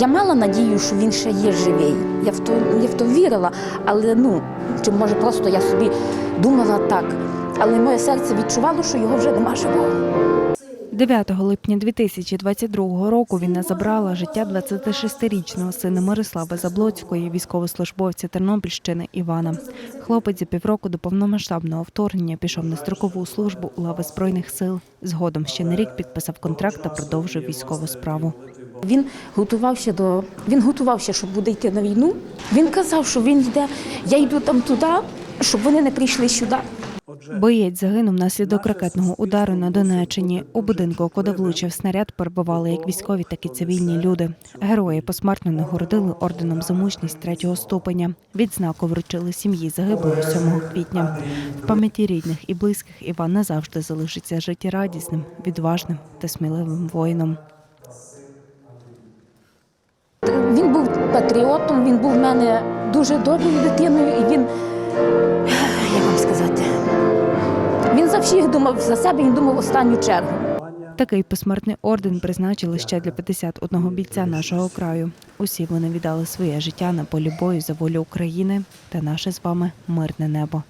Я мала надію, що він ще є живий. Я в то, я в то вірила, але ну, чи може просто я собі думала так. Але моє серце відчувало, що його вже нема живого. 9 липня 2022 року війна забрала життя 26-річного сина Мирослави Заблоцької, військовослужбовця Тернопільщини Івана. Хлопець за півроку до повномасштабного вторгнення пішов на строкову службу у лави збройних сил. Згодом ще на рік підписав контракт та продовжив військову справу. Він готувався до він готувався, щоб буде йти на війну. Він казав, що він йде, я йду там туди, щоб вони не прийшли сюди. Боєць загинув внаслідок ракетного удару на Донеччині. У будинку, куди влучив снаряд, перебували як військові, так і цивільні люди. Герої посмертно нагородили орденом за мужність третього ступеня. Відзнаку вручили сім'ї загиблого 7 квітня. В пам'яті рідних і близьких Іван назавжди залишиться життєрадісним, відважним та сміливим воїном. Патріотом, він був в мене дуже доброю дитиною, і він, як вам сказати, він за всіх думав за себе, він думав останню чергу. Такий посмертний орден призначили ще для 51 бійця нашого краю. Усі вони віддали своє життя на полі бою за волю України та наше з вами мирне небо.